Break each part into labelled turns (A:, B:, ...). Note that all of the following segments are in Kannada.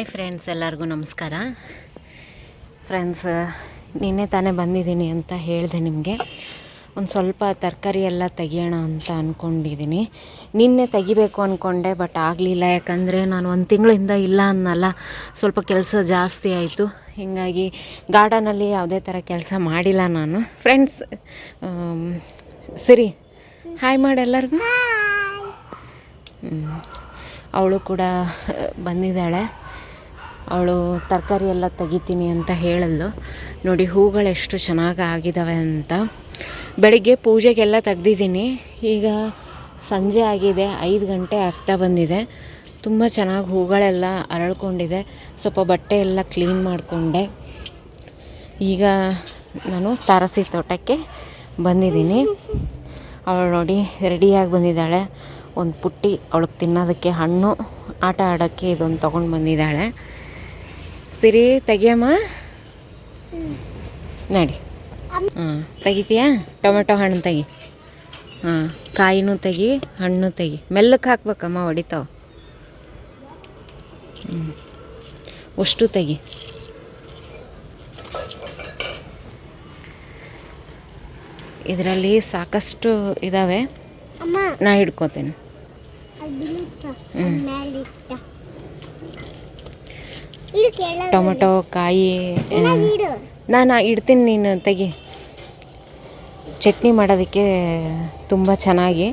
A: ಹಾಯ್ ಫ್ರೆಂಡ್ಸ್ ಎಲ್ಲರಿಗೂ ನಮಸ್ಕಾರ. ಫ್ರೆಂಡ್ಸ್ ನಿನ್ನೆ ತಾನೇ ಬಂದಿದ್ದೀನಿ ಅಂತ ಹೇಳಿದೆ ನಿಮಗೆ. ಒಂದು ಸ್ವಲ್ಪ ತರಕಾರಿ ಎಲ್ಲ ತೆಗಿಯೋಣ ಅಂತ ಅಂದ್ಕೊಂಡಿದ್ದೀನಿ ನಿನ್ನೆ ತೆಗಿಬೇಕು ಅಂದ್ಕೊಂಡೆ ಬಟ್ ಆಗಲಿಲ್ಲ. ಯಾಕಂದರೆ ನಾನು ಒಂದು ತಿಂಗಳಿಂದ ಇಲ್ಲ ಅನ್ನಲ್ಲ. ಸ್ವಲ್ಪ ಕೆಲಸ ಜಾಸ್ತಿ ಆಯಿತು. ಹೀಗಾಗಿ ಗಾರ್ಡನಲ್ಲಿ ಯಾವುದೇ ಥರ ಕೆಲಸ ಮಾಡಿಲ್ಲ ನಾನು. ಫ್ರೆಂಡ್ಸ್ ಸರಿ. ಹಾಯ್ ಮಾಡಿ ಎಲ್ಲರಿಗೂ. ಅವಳು ಕೂಡ ಬಂದಿದ್ದಾಳೆ. ಅವಳು ತರಕಾರಿ ಎಲ್ಲ ತೆಗಿತೀನಿ ಅಂತ ಹೇಳಿದ್ಲು ನೋಡಿ, ಹೂಗಳು ಎಷ್ಟು ಚೆನ್ನಾಗಿ ಆಗಿದ್ದಾವೆ ಅಂತ. ಬೆಳಿಗ್ಗೆ ಪೂಜೆಗೆಲ್ಲ ತೆಗ್ದಿದ್ದೀನಿ. ಈಗ ಸಂಜೆ ಆಗಿದೆ, ಐದು ಗಂಟೆ ಆಗ್ತಾ ಬಂದಿದೆ. ತುಂಬ ಚೆನ್ನಾಗಿ ಹೂಗಳೆಲ್ಲ ಅರಳ್ಕೊಂಡಿದೆ. ಸ್ವಲ್ಪ ಬಟ್ಟೆ ಎಲ್ಲ ಕ್ಲೀನ್ ಮಾಡಿಕೊಂಡೆ. ಈಗ ನಾನು ತಾರಸಿ ತೋಟಕ್ಕೆ ಬಂದಿದ್ದೀನಿ. ಅವಳು ನೋಡಿ, ರೆಡಿಯಾಗಿ ಬಂದಿದ್ದಾಳೆ. ಒಂದು ಪುಟ್ಟಿ ಅವಳಿಗೆ ತಿನ್ನೋದಕ್ಕೆ ಹಣ್ಣು, ಆಟ ಆಡೋಕ್ಕೆ ಇದೊಂದು ತೊಗೊಂಡು ಬಂದಿದ್ದಾಳೆ. ಸಿರಿ ತೆಗಿಯಮ್ಮ? ನಡಿ. ಹಾಂ ತೆಗಿತೀಯಾ? ಟೊಮೆಟೊ ಹಣ್ಣು ತೆಗಿ. ಹಾಂ ಕಾಯಿನೂ ತೆಗಿ ಹಣ್ಣು ತೆಗಿ. ಮೆಲ್ಲಕ್ಕೆ ಹಾಕ್ಬೇಕಮ್ಮ ಹೊಡಿತಾವ. ಹ್ಞೂ ಅಷ್ಟು ತೆಗಿ. ಇದರಲ್ಲಿ ಸಾಕಷ್ಟು ಇದ್ದಾವೆ ನಾ ಹಿಡ್ಕೋತೇನೆ.
B: ಹ್ಞೂ
A: ಟೊಮೆಟೊ ಕಾಯಿ ನಾನು ಇಡ್ತೀನಿ ನೀನು ತೆಗಿ. ಚಟ್ನಿ ಮಾಡೋದಕ್ಕೆ ತುಂಬ ಚೆನ್ನಾಗಿ.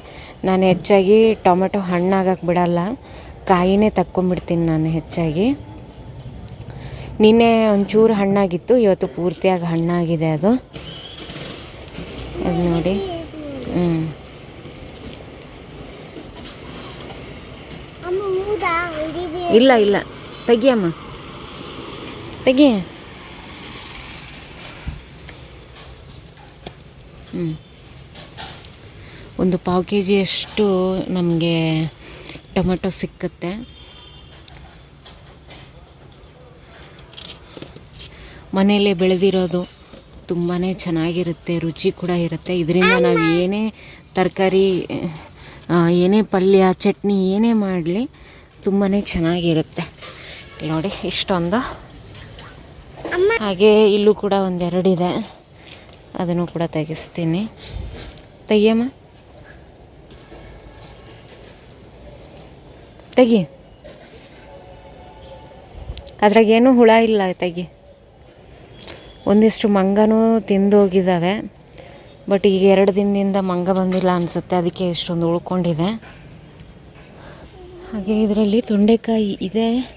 A: ನಾನು ಹೆಚ್ಚಾಗಿ ಟೊಮೆಟೊ ಹಣ್ಣಾಗಕ್ಕೆ ಬಿಡಲ್ಲ. ಕಾಯಿನೇ ತಕ್ಕೊಂಬಿಡ್ತೀನಿ ನಾನು ಹೆಚ್ಚಾಗಿ. ನಿನ್ನೆ ಒಂಚೂರು ಹಣ್ಣಾಗಿತ್ತು ಇವತ್ತು ಪೂರ್ತಿಯಾಗಿ ಹಣ್ಣಾಗಿದೆ ಅದು. ಅದು ನೋಡಿ. ಹ್ಞೂ ಇಲ್ಲ ಇಲ್ಲ. ತೆಗಿಯಮ್ಮ ತೆಗಿ ಹ್ಞೂ ಒಂದು ಪಾವು ಕೆ ಜಿಯಷ್ಟು ನಮಗೆ ಟೊಮೆಟೊ ಸಿಕ್ಕುತ್ತೆ. ಮನೆಯಲ್ಲೇ ಬೆಳೆದಿರೋದು ತುಂಬಾ ಚೆನ್ನಾಗಿರುತ್ತೆ ರುಚಿ ಕೂಡ ಇರುತ್ತೆ. ಇದರಿಂದ ನಾವು ಏನೇ ತರಕಾರಿ ಏನೇ ಪಲ್ಯ ಚಟ್ನಿ ಏನೇ ಮಾಡಲಿ ತುಂಬಾ ಚೆನ್ನಾಗಿರುತ್ತೆ. ನೋಡಿ ಇಷ್ಟೊಂದು. ಹಾಗೆ ಇಲ್ಲೂ ಕೂಡ ಒಂದೆರಡಿದೆ. ಅದನ್ನು ಕೂಡ ತೆಗೆಸ್ತೀನಿ. ತೆಗಿಯಮ್ಮ? ತೆಗಿ. ಅದ್ರಾಗೇನೂ ಹುಳ ಇಲ್ಲ, ತೆಗಿ. ಒಂದಿಷ್ಟು ಮಂಗನೂ ತಿಂದೋಗಿದ್ದಾವೆ ಬಟ್ ಈಗ ಎರಡು ದಿನದಿಂದ ಮಂಗ ಬಂದಿಲ್ಲ ಅನಿಸುತ್ತೆ. ಅದಕ್ಕೆ ಇಷ್ಟೊಂದು ಉಳ್ಕೊಂಡಿದೆ. ಹಾಗೆ ಇದರಲ್ಲಿ ತೊಂಡೆಕಾಯಿ ಇದೆ.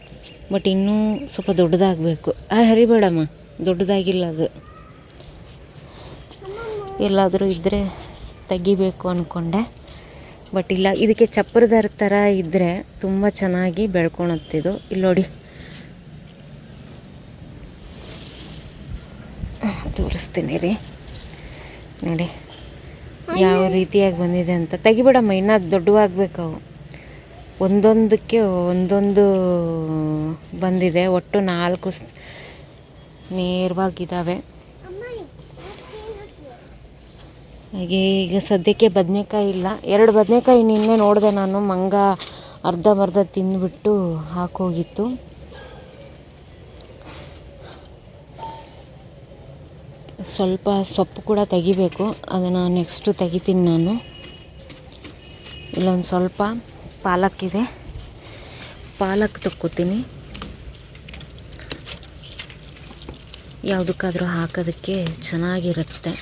A: ಬಟ್ ಇನ್ನೂ ಸ್ವಲ್ಪ ದೊಡ್ಡದಾಗಬೇಕು. ಆ, ಹರಿಬೇಡಮ್ಮ. ದೊಡ್ಡದಾಗಿಲ್ಲ ಅದು. ಎಲ್ಲಾದರೂ ಇದ್ದರೆ ತೆಗಿಬೇಕು ಅಂದ್ಕೊಂಡೆ ಬಟ್ ಇಲ್ಲ, ಇದಕ್ಕೆ ಚಪ್ಪರದಾರ ಥರ ಇದ್ದರೆ ತುಂಬ ಚೆನ್ನಾಗಿ ಬೆಳ್ಕೊಳತ್ತಿದು ಇಲ್ಲಿ ನೋಡಿ. ತೋರಿಸ್ತೀನಿ ರೀ. ನೋಡಿ. ಯಾವ ರೀತಿಯಾಗಿ ಬಂದಿದೆ ಅಂತ. ತೆಗಿಬೇಡಮ್ಮ, ಇನ್ನೂ ದೊಡ್ಡವಾಗಬೇಕು ಅವು. ಒಂದೊಂದಕ್ಕೆ ಒಂದೊಂದು ಬಂದಿದೆ. ಒಟ್ಟು ನಾಲ್ಕು ನೇರವಾಗಿದ್ದಾವೆ. ಹಾಗೆ ಈಗ ಸದ್ಯಕ್ಕೆ ಬದನೆಕಾಯಿ ಇಲ್ಲ. ಎರಡು ಬದನೆಕಾಯಿ ನಿನ್ನೆ ನೋಡಿದೆ ನಾನು. ಮಂಗ ಅರ್ಧಂಬರ್ಧ ತಿಂದುಬಿಟ್ಟು ಹಾಕೋಗಿತ್ತು. ಸ್ವಲ್ಪ ಸೊಪ್ಪು ಕೂಡ ತೆಗಿಬೇಕು. ಅದನ್ನು ನೆಕ್ಸ್ಟು ತೆಗಿತೀನಿ ನಾನು. ಇಲ್ಲೊಂದು ಸ್ವಲ್ಪ. ಪಾಲಕ್ ಇದೆ ಪಾಲಕ್ ತಕ್ಕೋತೀನಿ. ಯಾವುದಕ್ಕಾದರೂ ಹಾಕೋದಕ್ಕೆ ಚೆನ್ನಾಗಿರುತ್ತೆ.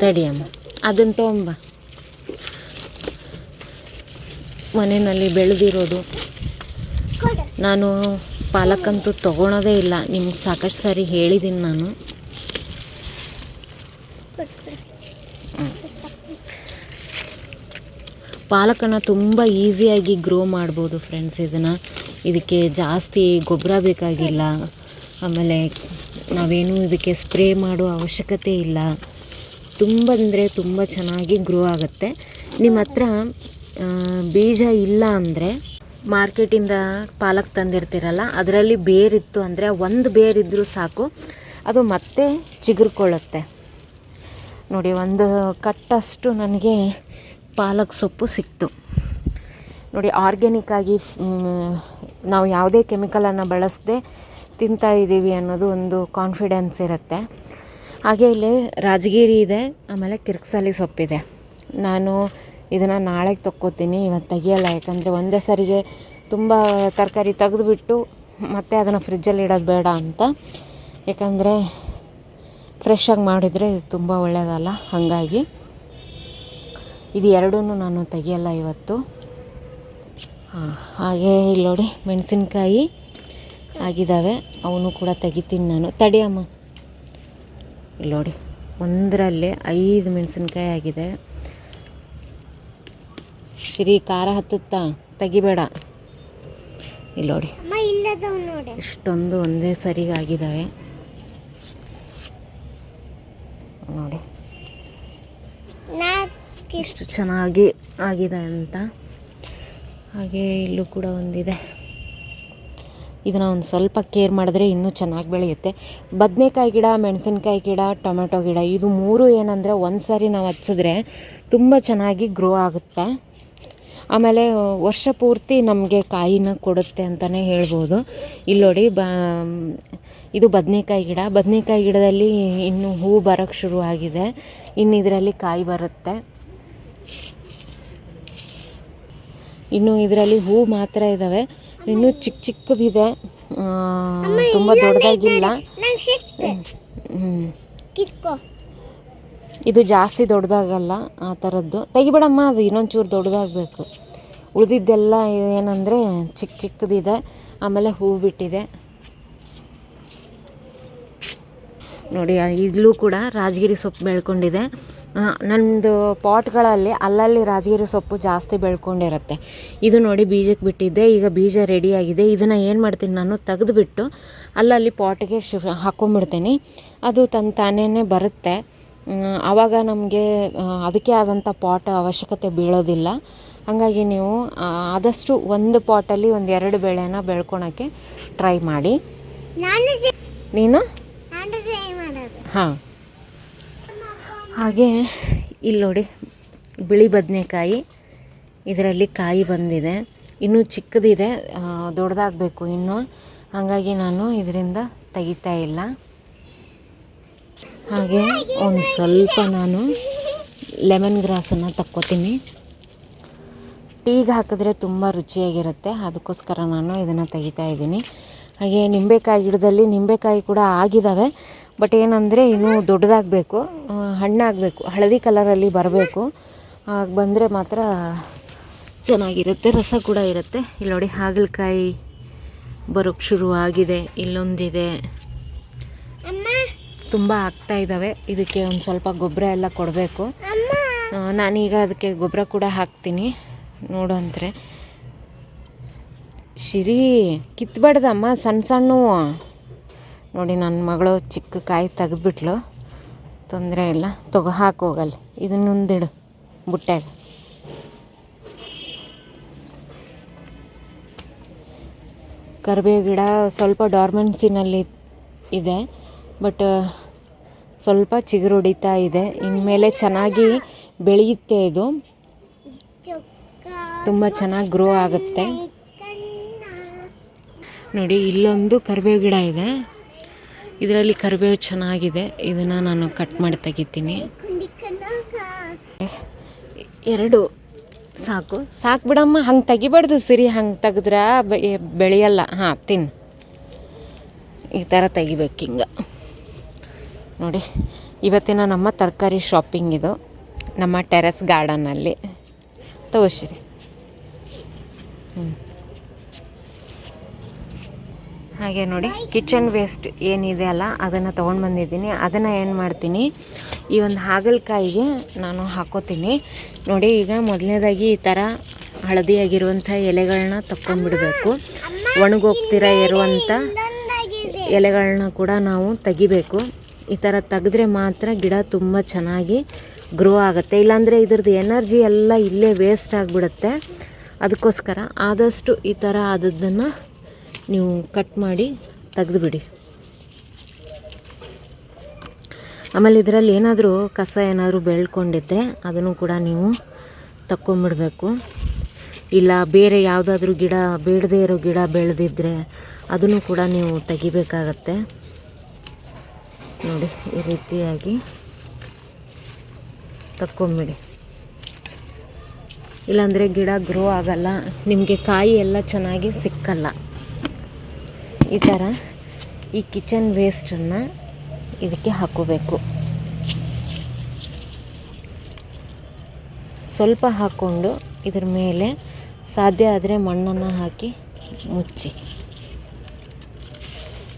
A: ತಡಿಯಮ್ಮ ಅದನ್ನು ತೊಗೊಂಬ. ಮನೆಯಲ್ಲಿ ಬೆಳೆದಿರೋದು.
B: ನಾನು
A: ನಾನು ಪಾಲಕ್ಕಂತೂ ತೊಗೊಳೋದೇ ಇಲ್ಲ. ನಿಮ್ಗೆ ಸಾಕಷ್ಟು ಸಾರಿ ಹೇಳಿದ್ದೀನಿ ನಾನು. ಪಾಲಕನ್ನು ತುಂಬ ಈಸಿಯಾಗಿ ಗ್ರೋ ಮಾಡ್ಬೋದು ಫ್ರೆಂಡ್ಸ್ ಇದನ್ನು. ಇದಕ್ಕೆ ಜಾಸ್ತಿ ಗೊಬ್ಬರ ಬೇಕಾಗಿಲ್ಲ. ಆಮೇಲೆ ನಾವೇನು ಇದಕ್ಕೆ ಸ್ಪ್ರೇ ಮಾಡೋ ಅವಶ್ಯಕತೆ ಇಲ್ಲ. ತುಂಬ ಅಂದರೆ ತುಂಬ ಚೆನ್ನಾಗಿ ಗ್ರೋ ಆಗುತ್ತೆ. ನಿಮ್ಮ ಹತ್ರ ಬೀಜ ಇಲ್ಲ ಅಂದರೆ ಮಾರ್ಕೆಟಿಂದ ಪಾಲಕ್ ತಂದಿರ್ತೀರಲ್ಲ, ಅದರಲ್ಲಿ ಬೇರಿತ್ತು ಅಂದರೆ ಒಂದು ಬೇರಿದ್ದರೂ ಸಾಕು. ಅದು ಮತ್ತೆ ಚಿಗುರ್ಕೊಳ್ಳುತ್ತೆ. ನೋಡಿ, ಒಂದು ಕಟ್ಟಷ್ಟು ನನಗೆ ಪಾಲಕ್ ಸೊಪ್ಪು ಸಿಕ್ತು. ನೋಡಿ ಆರ್ಗ್ಯಾನಿಕ್ಕಾಗಿ ನಾವು ಯಾವುದೇ ಕೆಮಿಕಲನ್ನು ಬಳಸದೆ ತಿಂತಾ ಇದ್ದೀವಿ ಅನ್ನೋದು ಒಂದು ಕಾನ್ಫಿಡೆನ್ಸ್ ಇರುತ್ತೆ. ಹಾಗೆ ಇಲ್ಲಿ ರಾಜಗಿರಿ ಇದೆ, ಆಮೇಲೆ ಕಿರ್ಕ್ಸಾಲಿ ಸೊಪ್ಪಿದೆ. ನಾನು ಇದನ್ನು ನಾಳೆಗೆ ತೊಕ್ಕೋತೀನಿ ಇವತ್ತು ತೆಗಿಯಲ್ಲ, ಯಾಕಂದರೆ ಒಂದೇ ಸರಿಗೆ ತುಂಬ ತರಕಾರಿ ತೆಗೆದುಬಿಟ್ಟು ಮತ್ತೆ ಅದನ್ನು ಫ್ರಿಜ್ಜಲ್ಲಿ ಇಡೋದು ಬೇಡ ಅಂತ. ಯಾಕಂದರೆ ಫ್ರೆಶ್ ಆಗಿ ಮಾಡಿದರೆ ತುಂಬ ಒಳ್ಳೆಯದಲ್ಲ ಹಾಗಾಗಿ. ಇದು ಎರಡೂ ನಾನು ತೆಗಿಯಲ್ಲ ಇವತ್ತು. ಹಾಂ ಹಾಗೆ ಇಲ್ಲಿ ನೋಡಿ ಮೆಣಸಿನ್ಕಾಯಿ ಆಗಿದ್ದಾವೆ. ಅವನು ಕೂಡ ತೆಗಿತೀನಿ ನಾನು. ತಡಿಯಮ್ಮ ಇಲ್ಲಿ ನೋಡಿ ಒಂದರಲ್ಲಿ ಐದು ಮೆಣಸಿನ್ಕಾಯಿ ಆಗಿದೆ. ಸಿರಿ ಖಾರ ಹತ್ತುತ್ತಾ ತೆಗಿಬೇಡ. ಇಲ್ಲಿ ನೋಡಿ ಇಷ್ಟೊಂದು ಒಂದೇ ಸರಿಗಾಗಿದ್ದಾವೆ. ನೋಡಿ ಎಷ್ಟು ಚೆನ್ನಾಗಿ ಆಗಿದೆ ಅಂತ. ಹಾಗೆ ಇಲ್ಲೂ ಕೂಡ ಒಂದಿದೆ. ಇದನ್ನು ಒಂದು ಸ್ವಲ್ಪ ಕೇರ್ ಮಾಡಿದ್ರೆ ಇನ್ನೂ ಚೆನ್ನಾಗಿ ಬೆಳೆಯುತ್ತೆ. ಬದನೆಕಾಯಿ ಗಿಡ, ಮೆಣಸಿನ್ಕಾಯಿ ಗಿಡ, ಟೊಮೆಟೊ ಗಿಡ, ಇದು ಮೂರು ಏನಂದರೆ ಒಂದು ಸಾರಿ ನಾವು ಹಚ್ಚಿದ್ರೆ ತುಂಬ ಚೆನ್ನಾಗಿ ಗ್ರೋ ಆಗುತ್ತೆ. ಆಮೇಲೆ ವರ್ಷ ಪೂರ್ತಿ ನಮಗೆ ಕಾಯಿನ ಕೊಡುತ್ತೆ ಅಂತಲೇ ಹೇಳ್ಬೋದು. ಇಲ್ಲಿ ನೋಡಿ, ಬ, ಇದು ಬದನೆಕಾಯಿ ಗಿಡ. ಬದನೆಕಾಯಿ ಗಿಡದಲ್ಲಿ ಇನ್ನು ಹೂ ಬರೋಕ್ಕೆ ಶುರು ಆಗಿದೆ. ಇನ್ನು ಇದರಲ್ಲಿ ಕಾಯಿ ಬರುತ್ತೆ. ಇನ್ನು ಇದರಲ್ಲಿ ಹೂ ಮಾತ್ರ ಇದ್ದಾವೆ ಇನ್ನು ಚಿಕ್ಕ ಚಿಕ್ಕದಿದೆ ತುಂಬ ದೊಡ್ಡದಾಗಿಲ್ಲ. ಇದು ಜಾಸ್ತಿ ದೊಡ್ಡದಾಗಲ್ಲ ಆ ಥರದ್ದು ತೆಗಿಬೇಡಮ್ಮ ಅದು ಇನ್ನೊಂದು ಚೂರು ದೊಡ್ಡದಾಗಬೇಕು. ಉಳಿದಿದ್ದೆಲ್ಲ ಏನಂದರೆ ಚಿಕ್ಕ ಚಿಕ್ಕದಿದೆ ಆಮೇಲೆ ಹೂ ಬಿಟ್ಟಿದೆ. ನೋಡಿ ಇಲ್ಲೂ ಕೂಡ ರಾಜಗಿರಿ ಸೊಪ್ಪು ಬೆಳ್ಕೊಂಡಿದೆ. ನನ್ನದು ಪಾಟ್ಗಳಲ್ಲಿ ಅಲ್ಲಲ್ಲಿ ರಾಜಗಿರಿ ಸೊಪ್ಪು ಜಾಸ್ತಿ ಬೆಳ್ಕೊಂಡಿರುತ್ತೆ. ಇದು ನೋಡಿ ಬೀಜಕ್ಕೆ ಬಿಟ್ಟಿದ್ದೆ ಈಗ ಬೀಜ ರೆಡಿಯಾಗಿದೆ ಇದನ್ನು ಏನು ಮಾಡ್ತೀನಿ ನಾನು ತೆಗೆದುಬಿಟ್ಟು ಅಲ್ಲಲ್ಲಿ ಪಾಟ್ಗೆ ಶಿಫ್ ಹಾಕ್ಕೊಂಬಿಡ್ತೀನಿ ಅದು ತನ್ನ ತಾನೇ ಬರುತ್ತೆ ಆವಾಗ ನಮಗೆ ಅದಕ್ಕೆ ಆದಂಥ ಪಾಟ್ ಅವಶ್ಯಕತೆ ಬೀಳೋದಿಲ್ಲ. ಹಾಗಾಗಿ ನೀವು ಆದಷ್ಟು ಒಂದು ಪಾಟಲ್ಲಿ ಒಂದು ಎರಡು ಬೆಳೆನ ಬೆಳ್ಕೊಳಕ್ಕೆ ಟ್ರೈ ಮಾಡಿ.
B: ನೀನು
A: ಹಾಂ. ಹಾಗೆ ಇಲ್ಲಿ ನೋಡಿ ಬಿಳಿ ಬದನೆಕಾಯಿ, ಇದರಲ್ಲಿ ಕಾಯಿ ಬಂದಿದೆ. ಇನ್ನೂ ಚಿಕ್ಕದಿದೆ ದೊಡ್ಡದಾಗಬೇಕು ಇನ್ನೂ. ಹಾಗಾಗಿ ನಾನು ಇದರಿಂದ ತೆಗಿತಾ ಇಲ್ಲ. ಹಾಗೆ ಒಂದು ಸ್ವಲ್ಪ ನಾನು ಲೆಮನ್ ಗ್ರಾಸನ್ನು ತಕ್ಕೋತೀನಿ. ಟೀಗೆ ಹಾಕಿದ್ರೆ ತುಂಬ ರುಚಿಯಾಗಿರುತ್ತೆ, ಅದಕ್ಕೋಸ್ಕರ ನಾನು ಇದನ್ನು ತೆಗಿತಾ ಇದ್ದೀನಿ. ಹಾಗೆ ನಿಂಬೆಕಾಯಿ ಗಿಡದಲ್ಲಿ ನಿಂಬೆಕಾಯಿ ಕೂಡ ಆಗಿದ್ದಾವೆ. ಬಟ್ ಏನಂದರೆ ಇನ್ನೂ ದೊಡ್ಡದಾಗಬೇಕು ಹಣ್ಣಾಗಬೇಕು ಹಳದಿ ಕಲರಲ್ಲಿ ಬರಬೇಕು. ಹಾಗೆ ಬಂದರೆ ಮಾತ್ರ ಚೆನ್ನಾಗಿರುತ್ತೆ ರಸ ಕೂಡ ಇರುತ್ತೆ. ಇಲ್ಲಿ ನೋಡಿ ಹಾಗಲಕಾಯಿ ಬರೋಕ್ಕೆ ಶುರುವಾಗಿದೆ ಇಲ್ಲೊಂದಿದೆ.
B: ಅಮ್ಮ.
A: ತುಂಬ ಆಗ್ತಾ ಇದ್ದಾವೆ ಇದಕ್ಕೆ ಒಂದು ಸ್ವಲ್ಪ ಗೊಬ್ಬರ ಎಲ್ಲ ಕೊಡಬೇಕು. ನಾನೀಗ ಅದಕ್ಕೆ ಗೊಬ್ಬರ ಕೂಡ ಹಾಕ್ತೀನಿ. ನೋಡು ಅಂತಾರೆ ಶಿರಿ ಕಿತ್ಬಾರ್ದಮ್ಮ ಸಣ್ಣ ಸಣ್ಣವು. ನೋಡಿ ನನ್ನ ಮಗಳು ಚಿಕ್ಕ ಕಾಯಿ ತೆಗೆದ್ಬಿಟ್ಲು. ತೊಂದರೆ ಇಲ್ಲ. ತಗೋ ಹಾಕೋಗಲ್ಲಿ ಇದನ್ನೊಂದಿಡು ಬುಟ್ಟ್ಯಾಗ ಕರಿಬೇವು ಗಿಡ ಸ್ವಲ್ಪ ಡಾರ್ಮೆನ್ಸಿನಲ್ಲಿ ಇದೆ, ಬಟ್, ಸ್ವಲ್ಪ ಚಿಗುರು ಹೊಡಿತಾ ಇದೆ. ಇನ್ಮೇಲೆ ಚೆನ್ನಾಗಿ ಬೆಳೆಯುತ್ತೆ ಇದು. ತುಂಬ ಚೆನ್ನಾಗಿ ಗ್ರೋ ಆಗುತ್ತೆ. ನೋಡಿ, ಇಲ್ಲೊಂದು ಕರಿಬೇವು ಗಿಡ ಇದೆ. ಇದರಲ್ಲಿ ಕರಿಬೇವು ಚೆನ್ನಾಗಿದೆ. ಇದನ್ನು ನಾನು ಕಟ್ ಮಾಡಿ ತೆಗಿತೀನಿ. ಎರಡು. ಸಾಕು. ಸಾಕು ಬಿಡಮ್ಮ. ಹಂಗೆ ತೆಗಿಬಾರ್ದು. ಸಿರಿ ಹಂಗೆ ತೆಗೆದ್ರೆ ಬೆಳೆಯಲ್ಲ. ಹಾಂ ತಿನ್ನು ಈ ಥರ ತೆಗಿಬೇಕು ಹಿಂಗೆ. ನೋಡಿ. ಇವತ್ತಿನ ನಮ್ಮ ತರಕಾರಿ ಶಾಪಿಂಗ್ ಇದು. ನಮ್ಮ ಟೆರೆಸ್ ಗಾರ್ಡನಲ್ಲಿ ತಗೋಸಿರಿ ಹ್ಞೂ ಹಾಗೆ ನೋಡಿ ಕಿಚನ್ ವೇಸ್ಟ್ ಏನಿದೆ ಅಲ್ಲ, ಅದನ್ನು ತೊಗೊಂಡು ಬಂದಿದ್ದೀನಿ. ಅದನ್ನು ಏನು ಮಾಡ್ತೀನಿ, ಈ ಒಂದು ಹಾಗಲಕಾಯಿಗೆ ನಾನು ಹಾಕೋತೀನಿ. ನೋಡಿ, ಈಗ ಮೊದಲನೇದಾಗಿ ಈ ಥರ ಹಳದಿಯಾಗಿರುವಂಥ ಎಲೆಗಳನ್ನ ತಕ್ಕೊಂಡ್ಬಿಡಬೇಕು. ಒಣಗೋಗ್ತಿರ ಇರುವಂಥ ಎಲೆಗಳನ್ನ ಕೂಡ ನಾವು ತೆಗಿಬೇಕು. ಈ ಥರ ತೆಗೆದ್ರೆ ಮಾತ್ರ ಗಿಡ ತುಂಬ ಚೆನ್ನಾಗಿ ಗ್ರೋ ಆಗುತ್ತೆ. ಇಲ್ಲಾಂದರೆ ಇದ್ರದ್ದು ಎನರ್ಜಿ ಎಲ್ಲ ಇಲ್ಲೇ ವೇಸ್ಟ್ ಆಗಿಬಿಡುತ್ತೆ. ಅದಕ್ಕೋಸ್ಕರ ಆದಷ್ಟು ಈ ಥರ ಆದದ್ದನ್ನು ನೀವು ಕಟ್ ಮಾಡಿ ತೆಗೆದುಬಿಡಿ. ಆಮೇಲೆ ಇದರಲ್ಲಿ ಏನಾದರೂ ಕಸ ಏನಾದರೂ ಬೆಳ್ಕೊಂಡಿದ್ದರೆ ಅದನ್ನು ಕೂಡ ನೀವು ತಕ್ಕೊಂಬಿಡಬೇಕು. ಇಲ್ಲ ಬೇರೆ ಯಾವುದಾದ್ರೂ ಗಿಡ, ಬೇಡದೇ ಇರೋ ಗಿಡ ಬೆಳೆದಿದ್ದರೆ ಅದನ್ನು ಕೂಡ ನೀವು ತೆಗಿಬೇಕಾಗತ್ತೆ. ನೋಡಿ, ಈ ರೀತಿಯಾಗಿ ತಕ್ಕೊಂಬಿಡಿ. ಇಲ್ಲಾಂದರೆ ಗಿಡ ಗ್ರೋ ಆಗಲ್ಲ, ನಿಮಗೆ ಕಾಯಿ ಎಲ್ಲ ಚೆನ್ನಾಗಿ ಸಿಕ್ಕಲ್ಲ. ಈ ಥರ ಈ ಕಿಚನ್ ವೇಸ್ಟನ್ನು ಇದಕ್ಕೆ ಹಾಕೋಬೇಕು ಸ್ವಲ್ಪ ಹಾಕ್ಕೊಂಡು ಇದ್ರ ಮೇಲೆ ಸಾಧ್ಯ ಆದರೆ ಮಣ್ಣನ್ನು ಹಾಕಿ ಮುಚ್ಚಿ.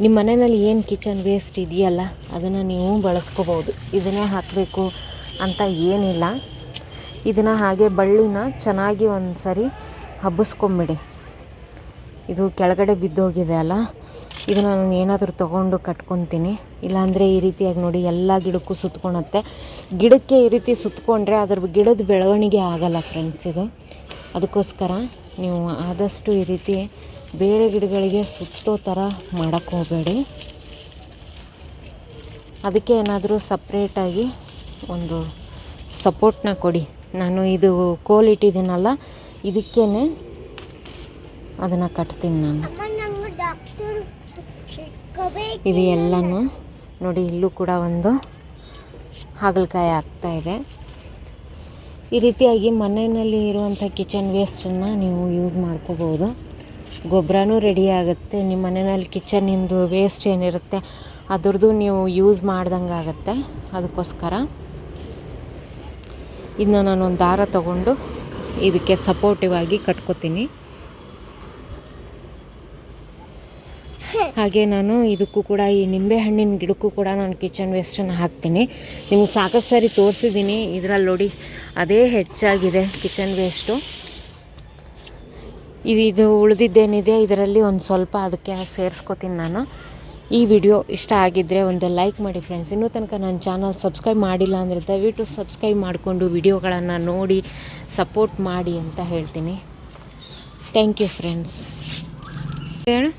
A: ನಿಮ್ಮ ಮನೆಯಲ್ಲಿ ಏನು ಕಿಚನ್ ವೇಸ್ಟ್ ಇದೆಯಲ್ಲ, ಅದನ್ನು ನೀವು ಬಳಸ್ಕೋಬೋದು ಇದನ್ನೇ ಹಾಕಬೇಕು ಅಂತ ಏನಿಲ್ಲ. ಇದನ್ನು ಹಾಗೆ ಬಳ್ಳಿನ ಚೆನ್ನಾಗಿ ಒಂದು ಸರಿ ಹಬ್ಬಿಸ್ಕೊಂಬಿಡಿ. ಇದು ಕೆಳಗಡೆ ಬಿದ್ದೋಗಿದೆ ಅಲ್ಲ? ಇದನ್ನು ನಾನು ಏನಾದರೂ ತೊಗೊಂಡು ಕಟ್ಕೊತೀನಿ. ಇಲ್ಲಾಂದರೆ ಈ ರೀತಿಯಾಗಿ ನೋಡಿ ಎಲ್ಲ ಗಿಡಕ್ಕೂ ಸುತ್ಕೊಳತ್ತೆ. ಗಿಡಕ್ಕೆ ಈ ರೀತಿ ಸುತ್ತಕೊಂಡ್ರೆ ಅದ್ರ ಗಿಡದ ಬೆಳವಣಿಗೆ ಆಗಲ್ಲ ಫ್ರೆಂಡ್ಸ್ ಇದು. ಅದಕ್ಕೋಸ್ಕರ ನೀವು ಆದಷ್ಟು ಈ ರೀತಿ ಬೇರೆ ಗಿಡಗಳಿಗೆ ಸುತ್ತೋ ಥರ ಮಾಡೋಕ್ಕೆ ಹೋಗಬೇಡಿ. ಅದಕ್ಕೆ ಏನಾದರೂ ಸಪ್ರೇಟಾಗಿ ಒಂದು ಸಪೋರ್ಟ್ನ ಕೊಡಿ. ನಾನು ಇದು ಕೋಲ್ ಇಟ್ಟಿದ್ದೀನಲ್ಲ ಇದಕ್ಕೇ ಅದನ್ನು ಕಟ್ತೀನಿ ನಾನು. ಇದು ಎಲ್ಲನೂ ನೋಡಿ, ಇಲ್ಲೂ ಕೂಡ ಒಂದು ಹಾಗಲಕಾಯಿ ಆಗ್ತಾ ಇದೆ. ಈ ರೀತಿಯಾಗಿ ಮನೆಯಲ್ಲಿ ಇರುವಂಥ ಕಿಚನ್ ವೇಸ್ಟನ್ನು ನೀವು ಯೂಸ್ ಮಾಡ್ಕೋಬೋದು. ಗೊಬ್ಬರನೂ ರೆಡಿ ಆಗುತ್ತೆ. ನಿಮ್ಮ ಮನೆಯಲ್ಲಿ ಕಿಚನಿಂದು ವೇಸ್ಟ್ ಏನಿರುತ್ತೆ, ಅದ್ರದ್ದು ನೀವು ಯೂಸ್ ಮಾಡ್ದಂಗೆ ಆಗುತ್ತೆ. ಅದಕ್ಕೋಸ್ಕರ ಇದನ್ನ ನಾನು ಒಂದು ದಾರ ತಗೊಂಡು ಇದಕ್ಕೆ ಸಪೋರ್ಟಿವ್ ಆಗಿ ಕಟ್ಕೋತೀನಿ. ಹಾಗೆ ನಾನು ಇದಕ್ಕೂ ಕೂಡ, ಈ ನಿಂಬೆಹಣ್ಣಿನ ಗಿಡಕ್ಕೂ ಕೂಡ ನಾನು ಕಿಚನ್ ವೇಸ್ಟನ್ನು ಹಾಕ್ತೀನಿ. ನಿಮ್ಗೆ ಸಾಕಷ್ಟು ಸಾರಿ ತೋರಿಸಿದ್ದೀನಿ. ಇದರಲ್ಲಿ ನೋಡಿ, ಅದೇ ಹೆಚ್ಚಾಗಿದೆ ಕಿಚನ್ ವೇಸ್ಟು. ಇದು ಇದು ಉಳಿದಿದ್ದೇನಿದೆ, ಇದರಲ್ಲಿ ಒಂದು ಸ್ವಲ್ಪ ಅದಕ್ಕೆ ಸೇರಿಸ್ಕೋತೀನಿ ನಾನು. ಈ ವಿಡಿಯೋ ಇಷ್ಟ ಆಗಿದ್ದರೆ ಒಂದು ಲೈಕ್ ಮಾಡಿ ಫ್ರೆಂಡ್ಸ್. ಇನ್ನೂ ತನಕ ನನ್ನ ಚಾನಲ್ ಸಬ್ಸ್ಕ್ರೈಬ್ ಮಾಡಿಲ್ಲ ಅಂದರೆ ದಯವಿಟ್ಟು ಸಬ್ಸ್ಕ್ರೈಬ್ ಮಾಡಿಕೊಂಡು ವಿಡಿಯೋಗಳನ್ನು ನೋಡಿ, ಸಪೋರ್ಟ್ ಮಾಡಿ ಅಂತ ಹೇಳ್ತೀನಿ. Thank you friends. ಹೇಳು.